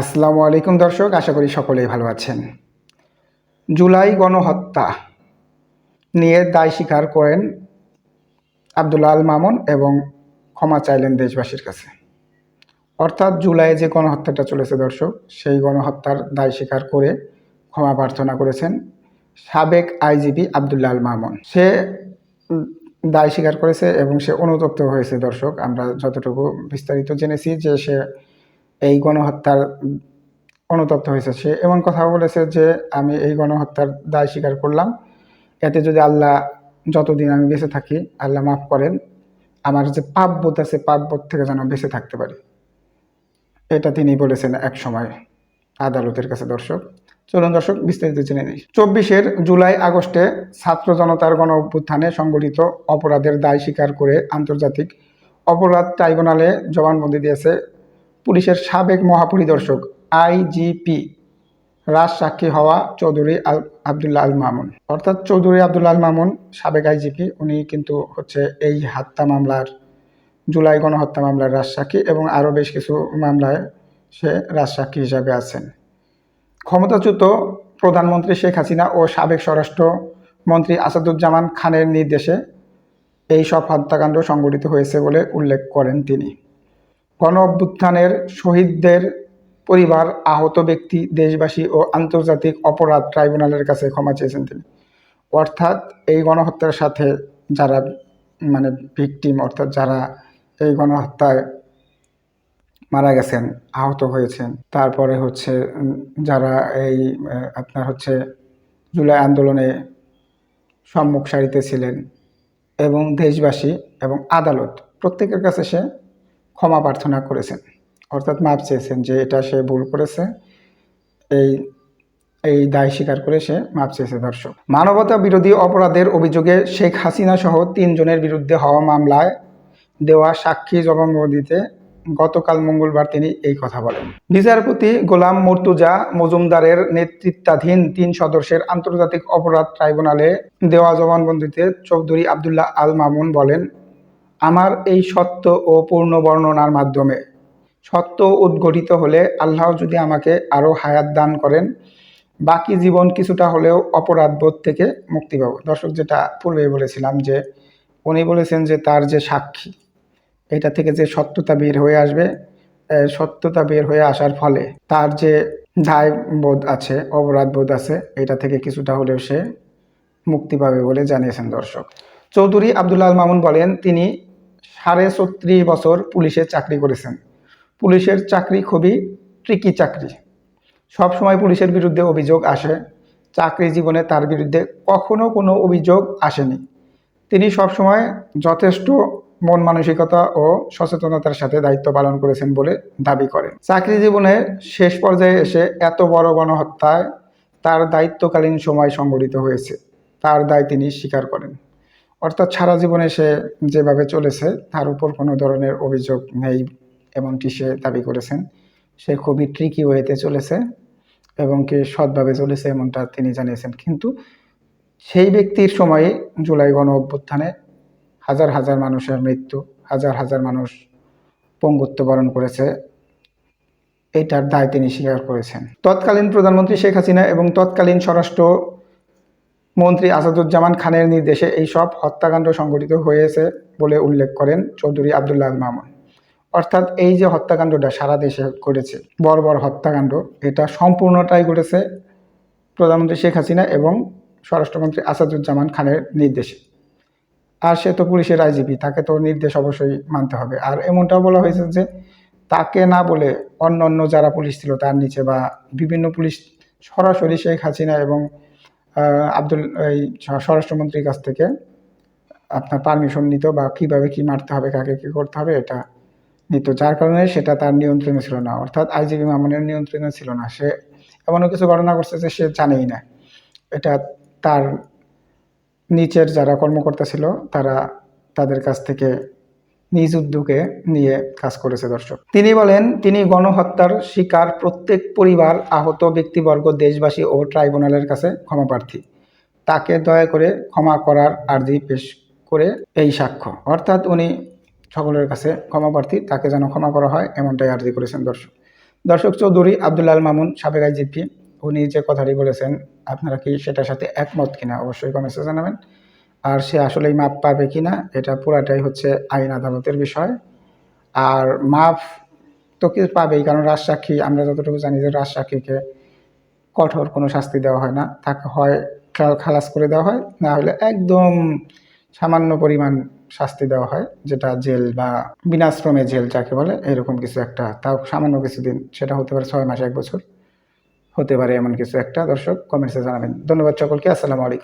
আসসালামু আলাইকুম দর্শক, আশা করি সকলেই ভালো আছেন। জুলাই গণহত্যা নিয়ে দায় স্বীকার করেন আবদুল্লা আল মামুন এবং ক্ষমা চাইলেন দেশবাসীর কাছে। অর্থাৎ জুলাইয়ে যে গণহত্যাটা চলেছে দর্শক, সেই গণহত্যার দায় স্বীকার করে ক্ষমা প্রার্থনা করেছেন সাবেক আইজিপি আবদুল্লা আল মামুন। সে দায় স্বীকার করেছে এবং সে অনুতপ্ত হয়েছে দর্শক। আমরা যতটুকু বিস্তারিত জেনেছি যে সে এই গণহত্যার অনুতপ্ত হয়েছে সে এমন কথা বলেছে যে আমি এই গণহত্যার দায় স্বীকার করলাম। এতে যদি আল্লাহ যতদিন আমি বেঁচে থাকি, আল্লাহ মাফ করেন। আমার যে পাপ বোধ আছে পাপ বোধ থেকে যেন বেঁচে থাকতে পারি। এটা তিনি বলেছেন এক সময় আদালতের কাছে, দর্শক। চলুন দর্শক, বিস্তারিত জেনে নিই। চব্বিশের জুলাই আগস্টে ছাত্র জনতার গণ অভ্যুত্থানে সংগঠিত অপরাধের দায় স্বীকার করে আন্তর্জাতিক অপরাধ ট্রাইব্যুনালে জবানবন্দি দিয়েছে পুলিশের সাবেক মহাপরিদর্শক আইজিপি রাজ সাক্ষী হওয়া চৌধুরী আল আবদুল্লা আল মামুন। অর্থাৎ চৌধুরী আবদুল্লাহ আল মামুন, সাবেক আইজিপি উনি কিন্তু হচ্ছে এই হত্যা মামলার, জুলাই গণহত্যা মামলার রাজসাক্ষী এবং আরও বেশ কিছু মামলায় সে রাজসাক্ষী হিসাবে আছেন। ক্ষমতাচ্যুত প্রধানমন্ত্রী শেখ হাসিনা ও সাবেক স্বরাষ্ট্র মন্ত্রী আসাদুজ্জামান খানের নির্দেশে এই সব হত্যাকাণ্ড সংঘটিত হয়েছে বলে উল্লেখ করেন তিনি। গণ অভ্যুত্থানের শহীদদের পরিবার আহত ব্যক্তি, দেশবাসী ও আন্তর্জাতিক অপরাধ ট্রাইব্যুনালের কাছে ক্ষমা চেয়েছেন তিনি। অর্থাৎ এই গণহত্যার সাথে যারা মানে ভিকটিম, অর্থাৎ যারা এই গণহত্যায় মারা গেছেন, আহত হয়েছেন, তারপরে হচ্ছে যারা এই আপনার হচ্ছে জুলাই আন্দোলনে সম্মুখ সারিতে ছিলেন এবং দেশবাসী এবং আদালত, প্রত্যেকের কাছে সে ক্ষমা প্রার্থনা করেছেন। অর্থাৎ মাপ চেয়েছেন যে এটা সে ভুল করেছে, এই এই দায় স্বীকার করে সে মাপ চেয়েছে দর্শক। মানবতা বিরোধী অপরাধের অভিযোগে শেখ হাসিনা সহ তিনজনের বিরুদ্ধে হওয়া মামলায় দেওয়া সাক্ষী জবানবন্দিতে গতকাল মঙ্গলবার তিনি এই কথা বলেন। বিচারপতি গোলাম মর্তুজা মজুমদারের নেতৃত্বাধীন তিন সদস্যের আন্তর্জাতিক অপরাধ ট্রাইব্যুনালে দেওয়া জবানবন্দিতে চৌধুরী আবদুল্লাহ আল মামুন বলেন আমার এই সত্য ও পূর্ণ বর্ণনার মাধ্যমে। সত্য উদ্ঘটিত হলে আল্লাহ যদি আমাকে আরও হায়াত দান করেন, বাকি জীবন কিছুটা হলেও অপরাধবোধ থেকে মুক্তি পাবো। দর্শক, যেটা পূর্বে বলেছিলাম যে, উনি বলেছেন যে তার যে সাক্ষী, এটা থেকে যে সত্যতা বের হয়ে আসবে সত্যতা বের হয়ে আসার ফলে তার যে দায় বোধ আছে, অপরাধ বোধ আছে, এটা থেকে কিছুটা হলেও সে মুক্তি পাবে বলে জানিয়েছেন দর্শক। চৌধুরী আবদুল্লাহ মামুন বলেন, তিনি সাড়ে ছত্রিশ বছর পুলিশে চাকরি করেছেন। পুলিশের চাকরি খুবই ট্রিকি চাকরি। সব সময় পুলিশের বিরুদ্ধে অভিযোগ আসে। চাকরি জীবনে তার বিরুদ্ধে কখনো কোনো অভিযোগ আসেনি। তিনি সবসময় যথেষ্ট মন মানসিকতা ও সচেতনতার সাথে দায়িত্ব পালন করেছেন বলে দাবি করেন। চাকরি জীবনে শেষ পর্যায়ে এসে এত বড় গণহত্যায় তার দায়িত্বকালীন সময় সংঘটিত হয়েছে। তার দায় তিনি স্বীকার করেন। অর্থাৎ সারা জীবনে সে যেভাবে চলেছে, তার উপর কোনো ধরনের অভিযোগ নেই, এমনটি সে দাবি করেছেন। সে খুবই ট্রিকি ওয়েতে চলেছে এবং কি সৎভাবে চলেছে এমনটা তিনি জানিয়েছেন। কিন্তু সেই ব্যক্তির সময়ে জুলাই গণ অভ্যুত্থানে হাজার হাজার মানুষের মৃত্যু, হাজার হাজার মানুষ পঙ্গুত্ব বরণ করেছে, এটার দায় তিনি স্বীকার করেছেন। তৎকালীন প্রধানমন্ত্রী শেখ হাসিনা এবং তৎকালীন স্বরাষ্ট্র মন্ত্রী আসাদুজ্জামান খানের নির্দেশে এই সব হত্যাকাণ্ড সংঘটিত হয়েছে বলে উল্লেখ করেন চৌধুরী আবদুল্লাহ মামুন। অর্থাৎ এই যে হত্যাকাণ্ডটা সারা দেশে ঘটেছে, বড় বড় হত্যাকাণ্ড, এটা সম্পূর্ণটাই ঘটেছে প্রধানমন্ত্রী শেখ হাসিনা এবং স্বরাষ্ট্রমন্ত্রী আসাদুজ্জামান খানের নির্দেশে। আর সে তো পুলিশের আইজিপি তাকে তো নির্দেশ অবশ্যই মানতে হবে। আর এমনটাও বলা হয়েছে যে তাকে না বলে অন্য অন্য যারা পুলিশ ছিল তার নিচে বা বিভিন্ন পুলিশ, সরাসরি শেখ হাসিনা এবং আব্দুল, এই স্বরাষ্ট্রমন্ত্রীর কাছ থেকে আপনার পারমিশন নিত বা কীভাবে কি মারতে হবে, কাকে কি করতে হবে এটা নিত। যার কারণে সেটা তার নিয়ন্ত্রণে ছিল না। অর্থাৎ আইজিপি মামুনের নিয়ন্ত্রণে ছিল না। সে এমনও কিছু ঘটনা করছে যে সে জানেই না। এটা তার নিচের যারা কর্মকর্তা ছিল, তারা তাদের কাছ থেকে নিজ উদ্যোগে নিয়ে কাজ করেছে দর্শক। তিনি বলেন, তিনি গণহত্যার শিকার প্রত্যেক পরিবার, আহত ব্যক্তিবর্গ, দেশবাসী ও ট্রাইব্যুনালের কাছে ক্ষমা প্রার্থী। তাকে দয়া করে ক্ষমা করার আর্জি পেশ করে এই সাক্ষ্য। অর্থাৎ উনি সকলের কাছে ক্ষমা প্রার্থী, তাকে যেন ক্ষমা করা হয়, এমনটাই আর্জি করেছেন দর্শক। দর্শক চৌধুরী আব্দুল্লাল মামুন, সাবেক আইজিপি, উনি যে কথাটি বলেছেন, আপনারা কি সেটার সাথে একমত কিনা অবশ্যই কমেন্টসে জানাবেন। আর সে আসলেই মাপ পাবে কিনা, এটা পুরাটাই হচ্ছে আইন আদালতের বিষয়। আর মাপ তো কি পাবেই, কারণ রাজসাক্ষী, আমরা যতটুকু জানি যে রাজসাক্ষীকে কঠোর কোনো শাস্তি দেওয়া হয় না। তাকে হয় খা- খালাস করে দেওয়া হয়, না হলে একদম সামান্য পরিমাণ শাস্তি দেওয়া হয়, যেটা জেল বা বিনাশ্রমে জেল যাকে বলে, এরকম কিছু একটা। তাও সামান্য কিছুদিন, সেটা হতে পারে ছয় মাস, এক বছর। হতে পারে এমন কিছু একটা। দর্শক কমেন্টসে জানাবেন। ধন্যবাদ সকলকে, আসসালামু আলাইকুম।